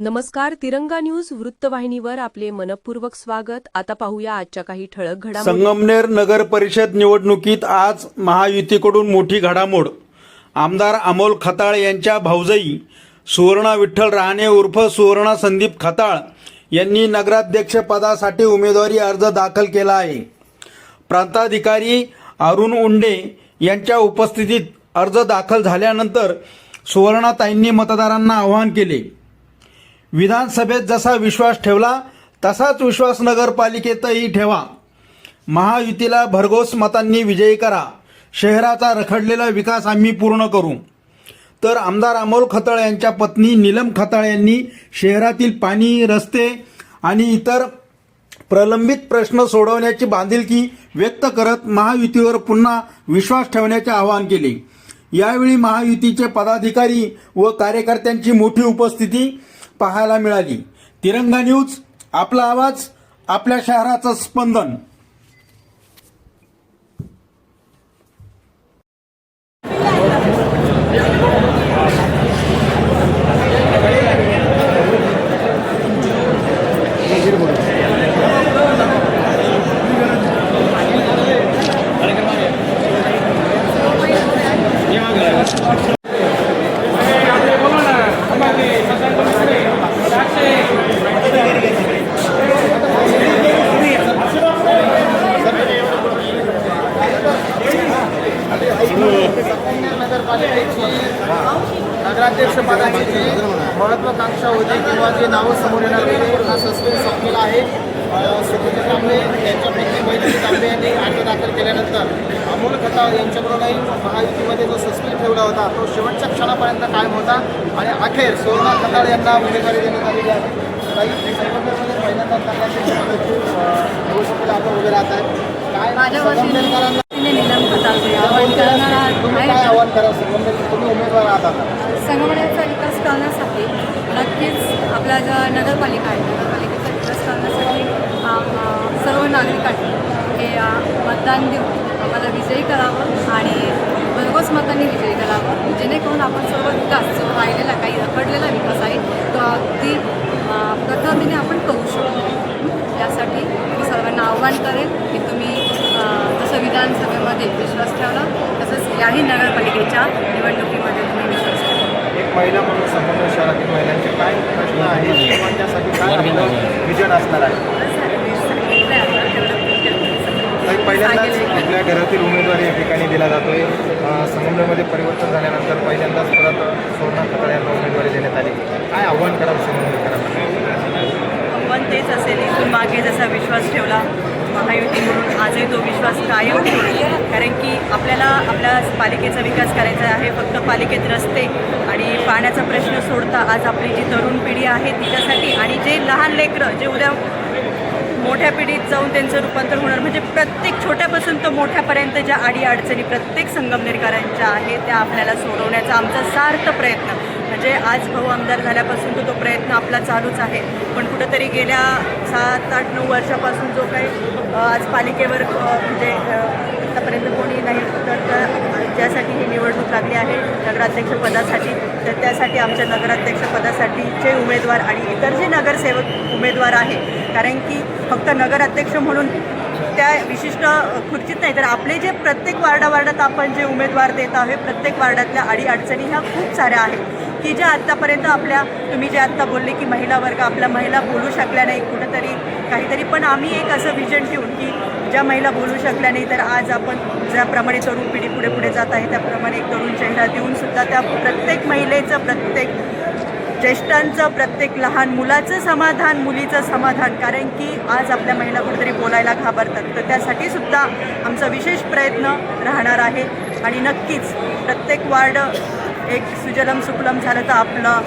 नमस्कार तिरंगा न्यूज वृत्तवाहिनीवर आपले मनपूर्वक स्वागत. आता पाहूया आजच्या काही ठळक घडामोडी. संगमनेर नगर परिषद निवडणुकीत आज महायुतीकडून मोठी घडामोड. आमदार अमोल खताळ यांच्या भाऊजाई सुवर्णा विठ्ठल रहाणे उर्फ सुवर्णा संदीप खताळ यांनी नगराध्यक्षपदासाठी उमेदवारी अर्ज दाखल केला आहे. प्रांताधिकारी अरुण उंडे यांच्या उपस्थितीत अर्ज दाखल झाल्यानंतर सुवर्णाताईंनी मतदारांना आवाहन केले. विधानसभेत जसा विश्वास ठेवला तसाच विश्वास नगरपालिकेतही ठेवा. महायुतीला भरघोस मतांनी विजयी करा. शहराचा रखडलेला विकास आम्ही पूर्ण करू. तर आमदार अमोल खताळ यांच्या पत्नी नीलम खताळ यांनी शहरातील पाणी रस्ते आणि इतर प्रलंबित प्रश्न सोडवण्याची बांधिलकी व्यक्त करत महायुतीवर पुन्हा विश्वास ठेवण्याचे आवाहन केले. यावेळी महायुतीचे पदाधिकारी व कार्यकर्त्यांची मोठी उपस्थिती पाहायला मिळाली. तिरंगा न्यूज आपला आवाज आपल्या शहराचं स्पंदन. नगरपालिकेची नगराध्यक्षपदाची जी महत्वाकांक्षा होती किंवा जे नावं समोर येणार होते हा सस्पेन्स संपलेला आहे. सुखित तांबे यांच्यापैकी मैत्री तांबे यांनी अर्ज दाखल केल्यानंतर अमोल खताळ यांच्याकडूनही महायुतीमध्ये जो सस्पेन्स ठेवला होता तो शेवटच्या क्षणापर्यंत कायम होता आणि अखेर सोना खताळ यांना उमेदवारी देण्यात आलेली आहे. काही संघटनेमध्ये पहिल्यांदा नगराध्यक्षपदाची निवडणुकीला आपण उभे राहत आहे काय माझ्या निलम खतावते संगमनेरचा विकास करण्यासाठी नक्कीच आपला ज्या नगरपालिका आहे नगरपालिकेचा विकास करण्यासाठी सर्व नागरिकांनी हे मतदान देऊन आम्हाला विजयी करावं आणि भरघोस मतांनी विजयी करावं. जेणेकरून आपण सर्व विकास जो राहिलेला काही रखडलेला विकास आहे तो अगदी प्रखरतेने आपण करू शकतो यासाठी मी सर्वांना आव्हान करेन की तुम्ही अ, जसं विधानसभेमध्ये विश्वास ठेवला. तसंच याही नगरपालिकेच्या निवडणुकीमध्ये तुम्ही विश्वास ठेवा एक महिला म्हणून संबंध शहरातील महिलांचे काय प्रश्न आहेत? किंवा त्यासाठी काय विजन असणार आहे? पहिल्यांदाच आपल्या घरातील उमेदवारी या ठिकाणी दिला जातोय. अं, संगमनेरमध्ये परिवर्तन झाल्यानंतर पहिल्यांदाच परत सोना खताळ यांना उमेदवारी देण्यात आली काय आव्हान कराल संगमनेरकरांना पण तेच असेल इथून मागे जसा विश्वास ठेवला महायुती म्हणून आजही तो विश्वास कायम ठेवू कारण की आपल्याला आपल्या पालिकेचा विकास करायचा आहे फक्त पालिकेत रस्ते आणि पाण्याचा प्रश्न सोडता आज आपली जी तरुण पिढी आहे तिच्यासाठी आणि जे लहान लेकरं जे उद्या मोठ्या पिढीत जाऊन त्यांचं रूपांतर होणार म्हणजे प्रत्येक छोट्यापासून तर मोठ्यापर्यंत ज्या अडी अडचणी प्रत्येक संगमनेरकरांच्या आहेत त्या आपल्याला सोडवण्याचा आमचा सार्थ प्रयत्न. म्हणजे आज भाऊ आमदार झाल्यापासून तो तो प्रयत्न आपला चालूच आहे. पण कुठंतरी गेल्या सात आठ नऊ वर्षापासून जो काही आज पालिकेवर म्हणजे अ, आतापर्यंत कोणी नाही तर त्या- ज्यासाठी ही निवडणूक लागली आहे नगराध्यक्षपदासाठी तर त्यासाठी आमच्या नगराध्यक्षपदासाठीचे उमेदवार आणि इतर जे नगरसेवक उमेदवार आहे कारण की फक्त नगराध्यक्ष म्हणून त्या विशिष्ट खुर्चीत नाही तर आपले जे प्रत्येक वार्डावार्डात आपण जे उमेदवार देत आहोत प्रत्येक वार्डातल्या अडीअडचणी ह्या खूप साऱ्या आहेत. की ज्या आत्तापर्यंत आपल्या तुम्ही जे आत्ता बोलले की महिला वर्ग आपल्या महिला बोलू शकल्या नाही कुठंतरी काहीतरी पण आम्ही एक असं विजन ठेवून की ज्या महिला बोलू शकल्या नाही तर आज आपण ज्याप्रमाणे तरुण पिढी पुढे पुढे जात आहे त्याप्रमाणे एक तरुण चेहरा देऊन सुद्धा त्या प्रत्येक महिलेचं प्रत्येक ज्येष्ठांचं प्रत्येक लहान मुलाचं समाधान मुलीचं समाधान. कारण की आज आपल्या महिला कुठेतरी बोलायला घाबरतात. तर त्यासाठी सुद्धा आमचा विशेष प्रयत्न राहणार आहे. आणि नक्कीच प्रत्येक वार्ड एक सुजलम सुफलम झालं तर आपलं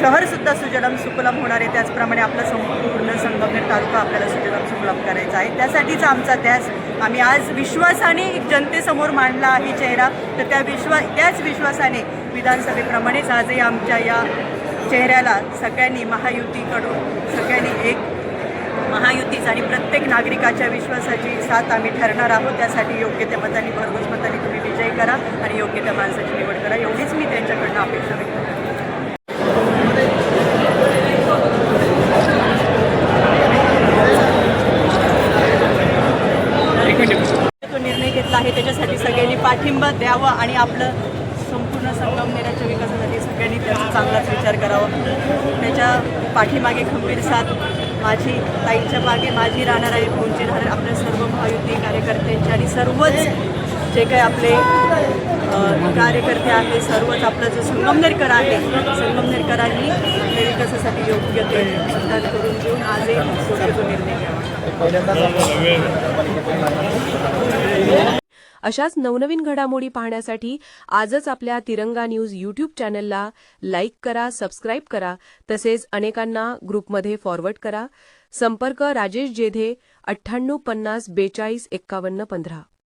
शहरसुद्धा सुजलम सुफलम होणार आहे. त्याचप्रमाणे आपला संपूर्ण संगमनेर तालुका आपल्याला सुजलम सुफलम करायचा आहे. त्यासाठीच आमचा त्यास आम्ही आज विश्वासाने जनतेसमोर मांडला आहे चेहरा. तर त्या विश्वा त्याच विश्वासाने विधानसभेप्रमाणेच आजही आमच्या या चेहऱ्याला सगळ्यांनी महायुतीकडून सगळ्यांनी एक महायुतीच आणि प्रत्येक नागरिकाच्या विश्वासाची साथ आम्ही ठरणार आहोत. त्यासाठी योग्य त्या मतांनी भरघोस मतांनी तुम्ही विजय करा आणि योग्य त्या माणसाची निवड करा. एवढीच मी ते सर्वांना अपेक्षा व्यक्त तो निर्णय घेतला आहे त्याच्यासाठी सगळ्यांनी पाठिंबा द्यावं आणि आपलं संपूर्ण संगमनेराच्या विकासासाठी सगळ्यांनी त्याचा चांगलाच विचार करावा. त्याच्या पाठीमागे खंबीर साथ माझी ताईंच्या मागे माझी राहणार आहे कोणची राहणार आपल्या सर्व महायुती कार्यकर्त्यांची आणि सर्वच जे काही आपले कार्यकर्ते आहे सर्वच आपलं जो संगमनेरकर आहे संगमनेरकरांनी आपल्या विकासासाठी योग्य ते मतदान करून घेऊन आजही योग्य निर्णय घ्यावा. अशाच नवनवीन घडामोडी पाहण्यासाठी आजच आपल्या तिरंगा न्यूज यूट्यूब चॅनलला लाईक करा सबस्क्राईब करा तसेच अनेकांना ग्रुपमध्ये फॉरवर्ड करा. संपर्क राजेश जेधे अठ्ठ्याण्णव पन्नास बेचाळीस एक्कावन्न पंधरा.